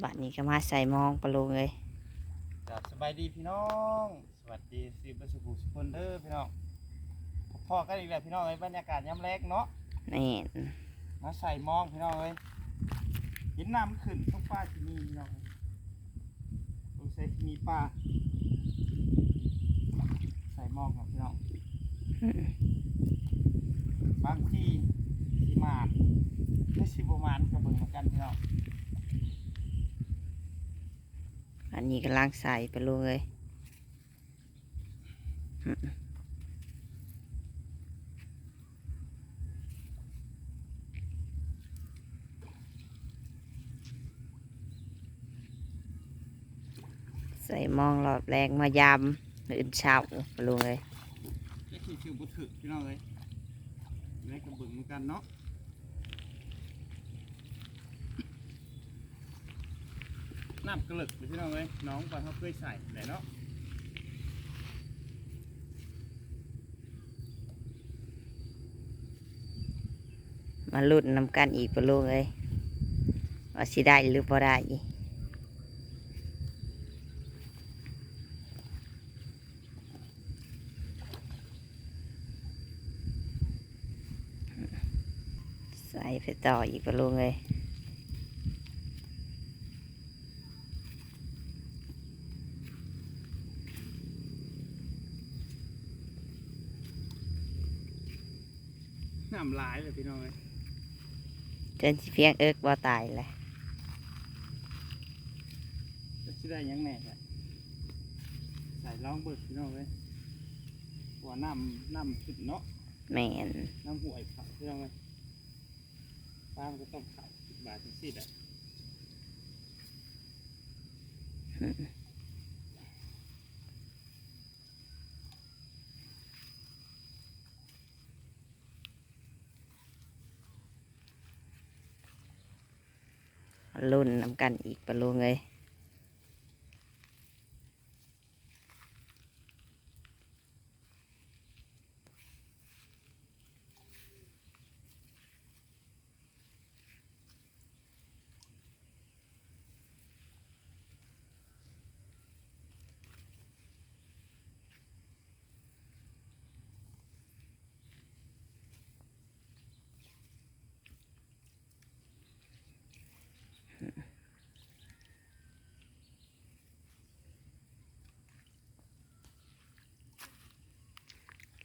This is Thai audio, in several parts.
บัดนี้ก็มาใส่หมองปลาลุงเลยครับสบายดีพี่น้อง สวัสดีสิบสุขุสุคนเด้อพี่น้องพ่อกันอีกแล้วพี่น้องเอ้ยบรรยากาศยามแรกเนาะนี่มาใส่หมองพี่น้องเอ้ยเห็นน้ำมันขึ้นต้องป้าที่นี่พี่น้องเอ้ยต้องใส่ที่มีป้าใส่หมองครับพี่น้องอืมบางที่สีมานไม่สิบมานก็เบิ่งเหมือนกันพี่น้อง อันนี้กำลังใส่ไปเลยใส่มองหลอดแรงมายำอื่นเช้าไปเลยไม่สิชิวบุถึกพี่น้องเอ้ยได้ก็เบิ่งเหมือนกันเนาะ น้ำกระลึกเลยพี่น้องเอ้ยน้องก่อนเขาเคยใส่ไหนเนาะมาลุ้นนำกันอีกปะลุงเลยว่าสิได้หรือบ่ได้ใส่ไปต่ออีกปลุงเลย น้ำลายเลยพี่น้องเอ้ยเกินสิเพียงเอิกบ่ตายเลยจะสิได้หยังแน่จ้ะใส่ลองเบิดพี่น้องเอ้ยว่าน้ำน้ำขึ้นเนาะแม่นน้ำห่วยขายพี่น้องเอ้ยปลามันก็ต้องขายสิบบาทถึงสิบอะ ลุ่นนำกันอีกปะลุงเลย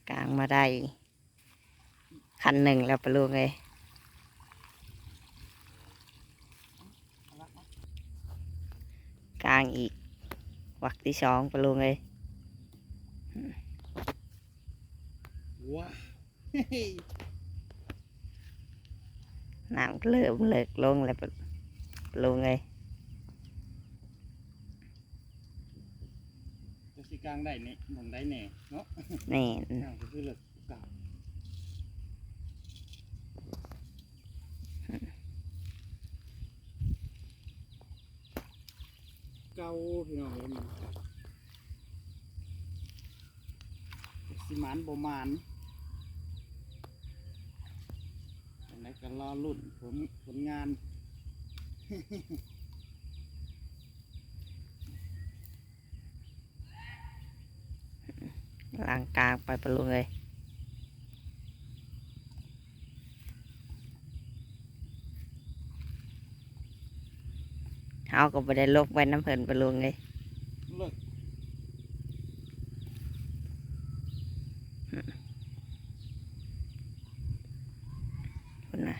กลาง มาได้ คันหนึ่งแล้วปะลุงเลยกลางอีก วักที่สองปะลุงเลยว้าวน้ำก็เริ่มเลิกลงแล้วปะลุงเลย จะสิกลางได้เนี่ยมองได้แน่เนาะแน่นน้ำก็คือเลิกเก่าเก่าพี่น้องเอ้ยมันสิหมานบ่หมานอันไหนก็รอรุ่นผลผลงาน ล่างกลางไปปะลุงเลยเอาก็ไปได้ลกไว้น้ำเพลินปะลุงเลย เลิก คุณนะ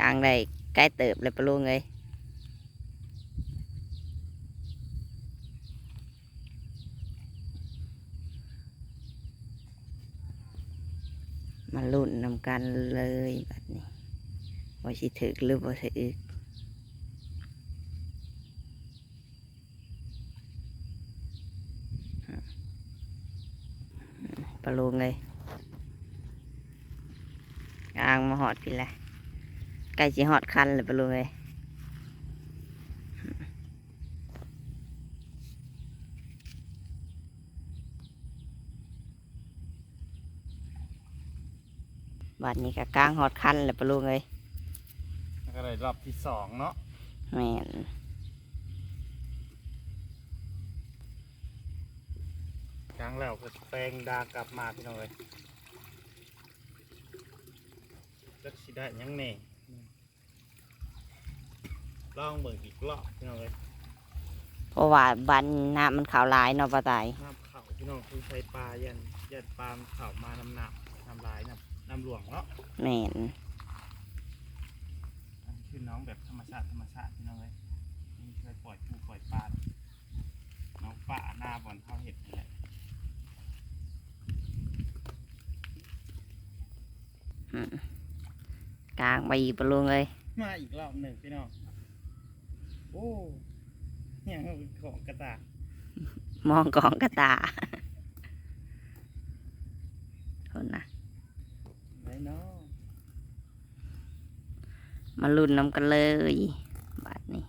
กลาง ได้ใกล้เติบเลยปะลุงเลยมาลุ้นนำกันเลยแบบนี้ว่าสิถึกหรือว่าถึกปลาลุงเลยกลางมาหอดพี่แหละ ใกล้จะหอดคันเลยปลาลุงเลยบัดนี้ก็กลางหอดคันเลยปลาลุงเลยแล้วก็เลยรอบที่สองเนาะแม่นครั้งแล้วก็แปลงดากลับมาพี่น้องเลยจักสิได้หยังแน่ ลองเบิ่งอีกรอบพี่น้องเลยเพราะว่าบันน้ำมันขาวหลายเนาะปลาตาย น้ำเข่าพี่น้องคือใช้ปลายันยันปลาเข่ามาน้ำหนักน้ำลายน้ำน้ำหลวงเนาะแม่นอันนี้คือน้องแบบธรรมชาติธรรมชาติพี่น้องเลยนี่เคยปล่อยปูปล่อยปลาน้องป่าหน้าบอลเท่าเห็ดนี่แหละอืมกลางไปอีกปลาลุงเลยมาอีกรอบหนึ่งพี่น้อง โอ้เนี่ยของกระตากมองกองกระตาคนนะไรเนาะมาลุ้นน้ำกันเลยบาทนี้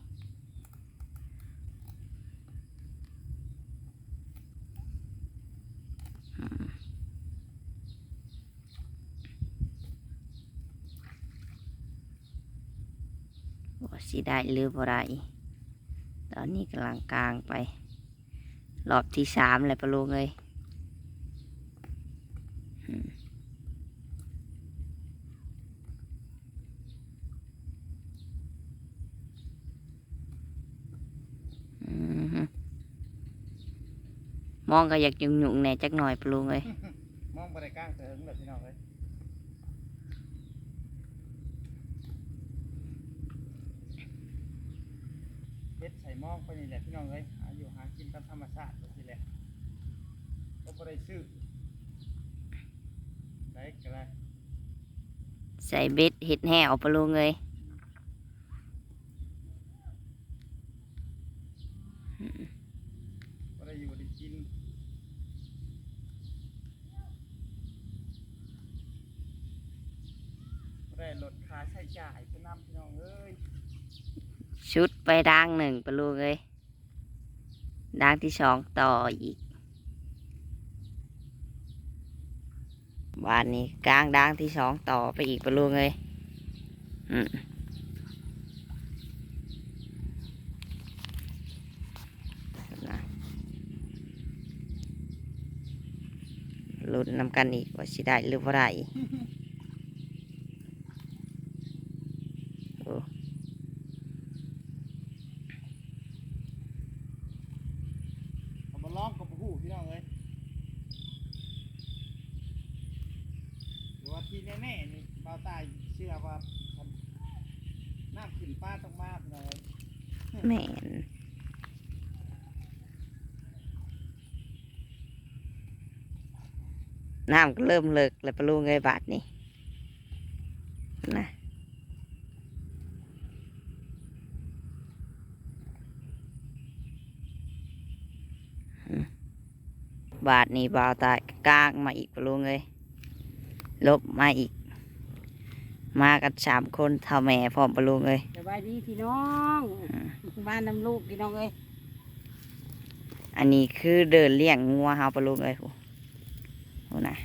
อืมว่าสิ ได้หรือบ่ได้ตอนนี้กำลังกลางไป รอบที่สามเลยปะลุงเลยมองก็อยากยุ่งๆแหน่จักหน่อยปะลุงเลยมองบริกลางเถิงแบบพี่น้องเลยเฮ็ดใส่ห มองไปนี่แหละพี่น้องเลยหาอยู่หากินตามธรรมชาติแบบนี้แหละก็บ่ได้ซื้อได้ก็ได้ใส่เบ็ดเห็ดแห่วปะลุงเลยบ่ได้อยู่ได้กินบ่ได้ลดค่าใช้จ่ายไปนำพี่น้องเอ้ย ชุดไปด่างหนึ่งปลุงเลยด่างที่สองต่ออีกบานนี้กลางด่างที่สองต่อไปอีกปลุงเลยอืมลุ้นนำกันอีกว่าสิได้หรือบ่ได้โอ้ เอามาล้อมกับผู้พี่น้องเลยหรือว่าที่ แน่นี่เบาตายเชื่อว่าน้ำขึ้นป้าต้องมาพี่น้องเลยแม่นน้ำก็เริ่มเลิกเลยปลุงไงบาทนี่นะบาทนี่บาวตายกางมาอีกปลุงเลย ลบมาอีก มากันสามคนเท่าแม่พร้อมปะลุงเลยสบายดีพี่น้องบ้านน้ำลูกพี่น้องเอ้ยอันนี้คือเดินเลี้ยงงัวเฮาปะลุงเอ้ยโหโหนะ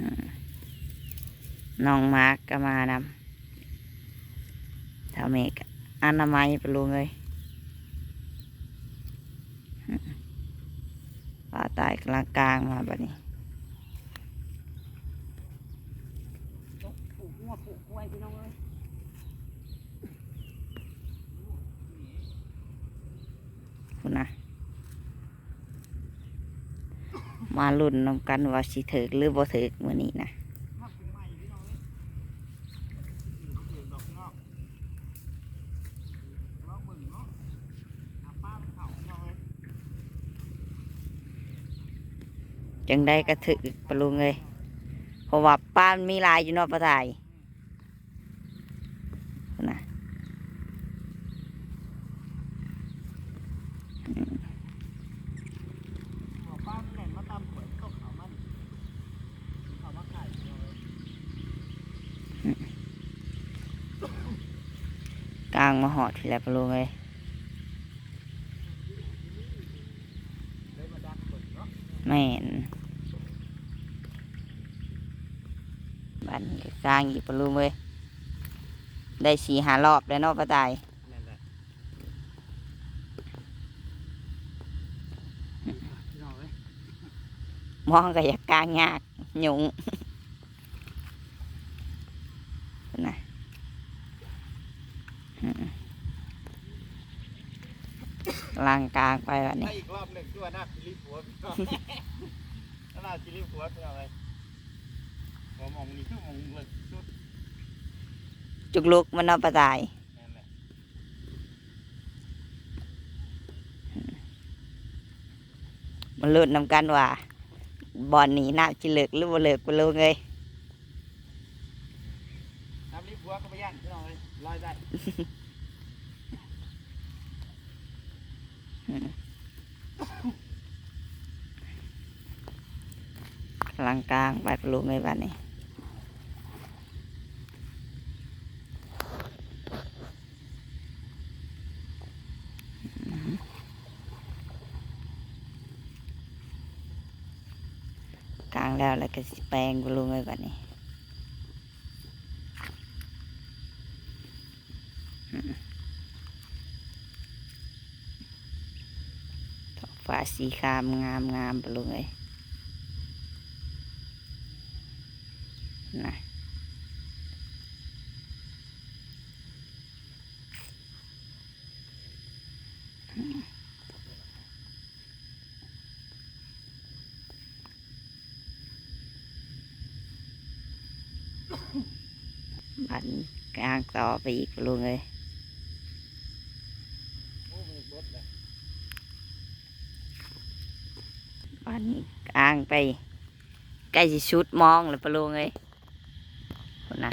อืมน้องมาร์กก็มานำเท่าเมกอนามัยปะลุงเอ้ยอืมป่าตายกลางกลางมาบัดนี้ ปลูกหัวปลูกกล้วยพี่น้องเอ้ย คุณนะมาลุ้นนำกันว่าสิถึกหรือบ่ถือกมื่อนี้นะจังได้กระถึกปลุงเลยเพราะว่าป้านมีลายอยู่นอกประทายโหนะ หัวป้ามันแหลมมาตามฝนตก ลางมาหอดทีแหละปลุงเลยเลยมาดักเปิดเนาะแม่นบันก็กลางอีกปลุงเลยได้สี่หารอบแล้วเนาะป้าตายนั่นแหละพี่น้องเอ้ยมองก็อยากกลางยากหยุงนะอืมกำ ลางกลางไปแบบให้นี้ อีกรอบหนึ่งตัวหน้าจิลิหัวพี่น้องหน้าจิลิหัวพี่น้องเลยหัวมองนี่คือมองเลิกสุดจุกลุกมันเนาะป้าตายนั่นแหละมันลุ้นนำกันว่าบอลนี้น่าจิเลิกหรือบ่เลิกไปลุงเลยน้ำลิหัวก็ไปย่านพี่น้องเลยลอยได้ กำ ลังกลางไปปลุงเลยบัดนี้กลางแล้วแล้วก็สิแปลงปลุงเลยบัดนี้อืมท้องฟ้าสีคามงามงามปลุงเลย นะ บันกลางต่อไปอีกลุงเลยบันกลางไปใกล้จะชุดมองเลยปลุงเลยคนนะ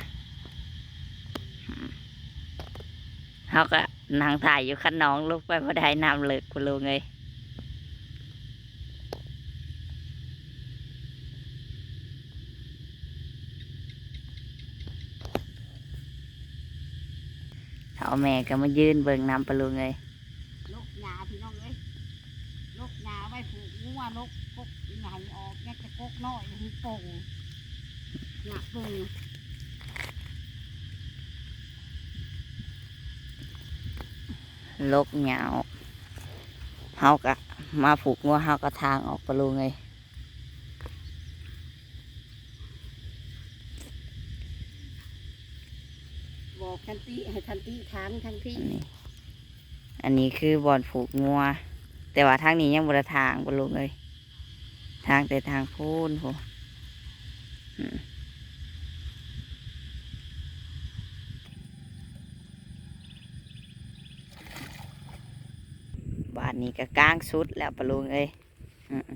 เขาก็ นั่งถ่ายอยู่ขันน้องลุกไปพอได้น้ำเลิกปะลุงเลยเท่าแม่ก็มายืนเบิ่งน้ำปลุงเลยลกหญ้าพี่น้องเอ้ยลกหญ้าไว้ผูกงัวลกกกใหญ่ออกแยกจะกกน้อยมันโป่งหนักเบิ่ง ลกเหงาเฮาก็มาผูกงัวเฮาก็ทางออกปะลุงเลยบอกทันทีให้ทันทีทางทันทีอันนี้อันนี้คือบอนผูกงัว แต่ว่าทางนี้ยังบไดทางปะลุงเลย ทางแต่ทางพูนพูอืมบ้า นนี้ก็กลางสุดแล้วปะลุงเอ้ยอืม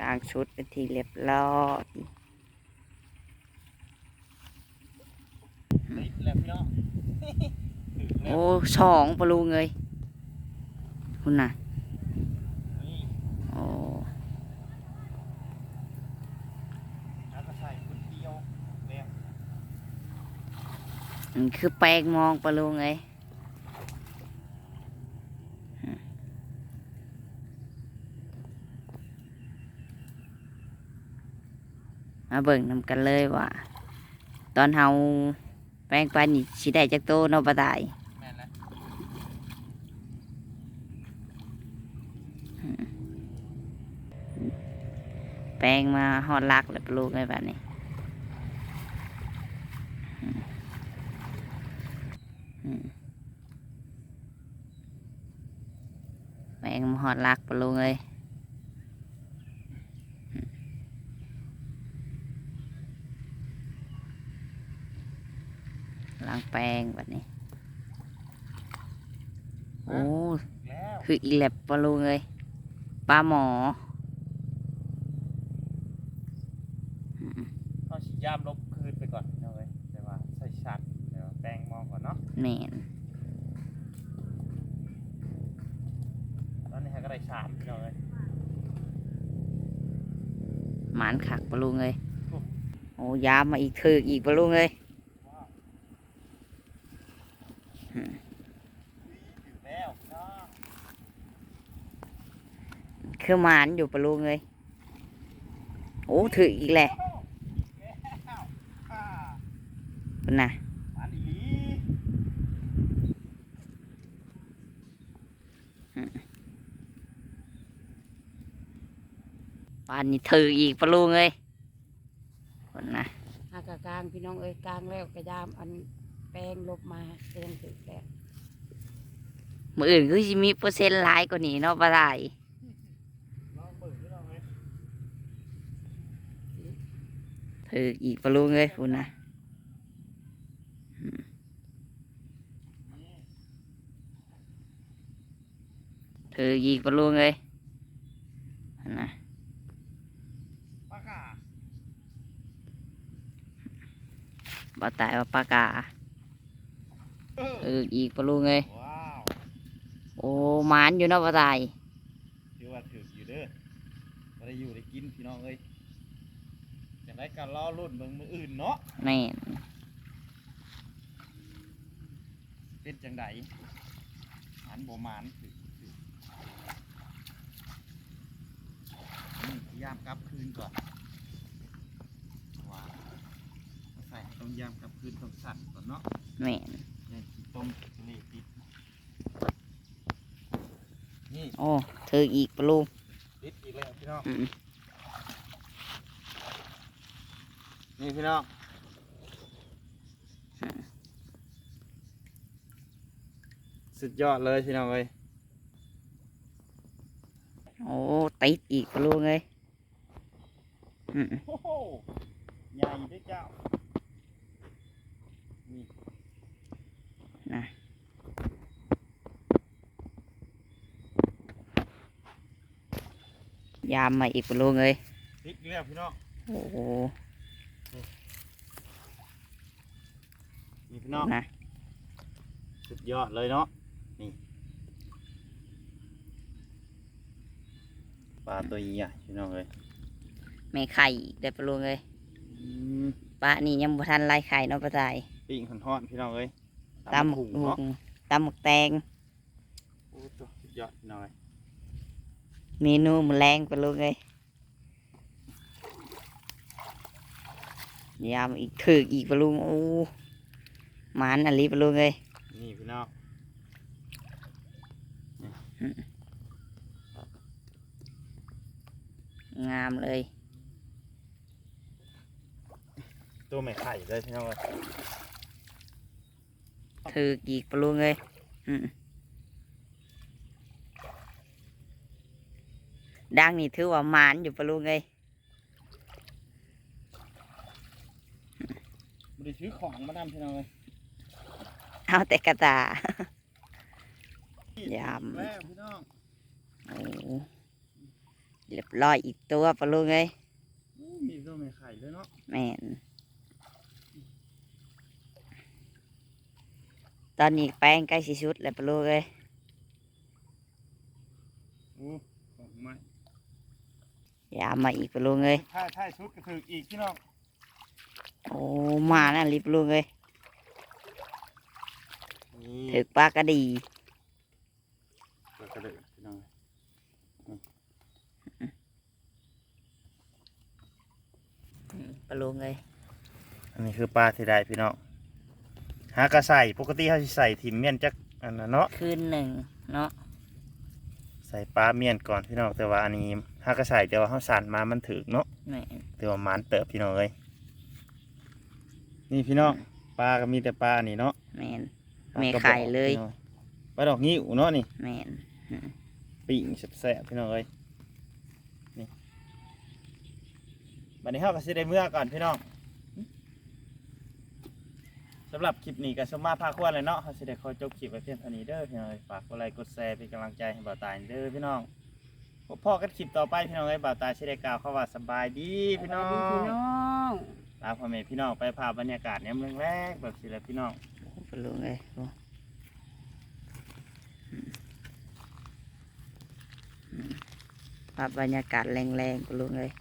กลางชุดเป็นทีเรียบร้อยติดแล้วพี่น้องถึงแล้วโอ้สองปะลุงเอ้ยคุณน่ะ นี่ โอ้ แล้วก็ใส่คนเดียวแล้ว มัน คือแปลงมองปะลุงเอ้ยอืมมาเบิ่งนำกันเลยว่า ตอนเฮาแปลงไปนี่สิได้จักโตเนาะปะตายแม่นแล้วแปลงมาฮอดลักแล้วปะลุงเอ้ยแบบนี้อืม อืมแปลงมาฮอดลักปะลุงเอ้ยล้างแปรงแบบนี้ โอ้แล้วคืออีแลบปลาลุงเลยปลาหมออืมเขาฉีดยามลบ แม่นตอนนี้ฮะก็ได้ชามพี่น้องเลยหมานขักปลาลุงเลยโอ้ยามมาอีกถืออีกปะลุงเอ้ยถึงแล้วพี่น้องคือหมานอยู่ปะลุงเอ้ยโอ้ถืออีกแหละแล้วอ่าพุ่นน่ะ อันนี้ ปานนี้ถืออีกปะลุงเอ้ยพุ่นน่ะหากะกลางพี่น้องเอ้ยกลางแล้วกระยามอันแปลงลบมาแปลงถึกแล้วมืออื่นคือสิมีเปอร์เซ็นต์หลายกว่านี้เนาะปะได้ลองเบิ่งพี่น้องเลยถืออีกปะลุงเอ้ยพุ่นน่ะนี่ถืออีกปะลุงเอ้ยพุ่นน่ะ ปากกา บ่ตายว่าปากกาเออถืออีกปะลุงเอ้ยว้าวโอ้หมานอยู่เนาะปะตายถือว่าถืออยู่เด้อบ่ได้อยู่ได้กินพี่น้องเอ้ยอย่างไรการรอรุ่นเบิ่งมืออื่นเนาะแม่นเป็นจังไดหมันบ่หมันถือถือนี่พยายามกลับคืนก่อนว้าวมาใส่ ต้องยามกลับคืนต้องสั่นก่อนเนาะแม่นนี่ต้มเลติดนี่โอ้ถืออีกปะลุงติดอีกแล้วพี่น้อง อืมนี่พี่น้องสุดยอดเลยพี่น้องเอ้ยโอ้ติดอีกปะลุงเอ้ยอืม โอ้โหใหญ่ด้วยเจ้า นี่นะยามมาอีกปะลุงเอ้ยติดอีกแล้วพี่น้องโอ้โหนี่พี่น้องนะสุดยอดเลยเนาะนี่ปลาตัวใหญ่พี่น้องเอ้ยไม่ไข่อีกได้อปะลุงเอ้ยอืมปลานี่ยังบ่ทันไล่ไข่เนาะปลาตาย ปิ้งห่อนๆพี่น้องเอ้ยตำหมหุกงเนาะตำหมกแตงโอ้ตัวสุดยอดพี่น้องเอ้ยเมนูแมลงปะลุงเอ้ยยามอีกถือกอีกปะลุงโอ้หมานอันนี้ปะลุงเอ้ยนี่พี่น้องงามเลย ตัวไม่ไข่เลยพี่น้องเอ้ย ถือกอีกปะลุงเอ้ยอืมดังนี่ถือว่าหมานอยู่ปะลุงเอ้ยบริซื้อของมาดำพี่น้องเลยเอาแต่กระตายำแล้วพี่น้องโอ้เรียบร้อยอีกตัวปะลุงเอ้ยอู้มีตัวไม่ไข่เลยเนาะแม่น ตอนนี้แป้งใกล้สิชุดแล้วปะลูกเอ้ยอู้ของไม้อย่ามาอีกปะลูกเอ้ยถ้าถ้าชุดก็ถืออีกพี่น้องโอ้มานั่นรีบลูกเอ้ยนี่ถึกปลากระดีตัวกระเดือกพี่น้องปะลูกเอ้ยอันนี้คือปลาที่ได้พี่น้อง หากระใส่ปกติเขาสิใส่ถิ่มเมียนจักอันนั้นเนาะคืนหนึ่งเนาะใส่ปลาเมียนก่อนพี่น้องแต่ว่าอันนี้หากระใส่เดี๋ยวเขาสั่นมามันถึกเนาะแม่นแต่ว่ามันเติบพี่น้องเลยนี่พี่น้องปลาก็มีแต่ปลานี่เนาะแม่น ปลาแม่กระบอกไข่เลย พี่น้องปลาดอกงิ้วเนาะนี่ แม่นปิ้งแซ่บๆพี่น้องเอ้ยนี่บัดนี้เฮาก็สิได้เมื่อก่อนพี่น้อง สำหรับคลิปนี้ก็สมมาพาควรเลยเนาะเฮาสิได้ขอจบคลิปไว้เพียงเท่านี้เด้อพี่น้องเอ้ยฝากกดไลค์กดแชร์เป็นกำลังใจให้บ่าวตายเด้อพี่น้องพบพ่อกันคลิปต่อไปพี่น้องเอ้ยบ่าวตายสิได้กล่าวคำว่าสบายดีพี่น้อสวัสดีพี่ง น้องลาพ่อแม่พี่น้องไปพาบรรยากาศเนี่ยามเมืองแรกแบบสิแหละพี่น้องปะลูกเอ้ยโอ้อืมอืมภาพบรรยากาศแรงๆปะลูกเอ้ย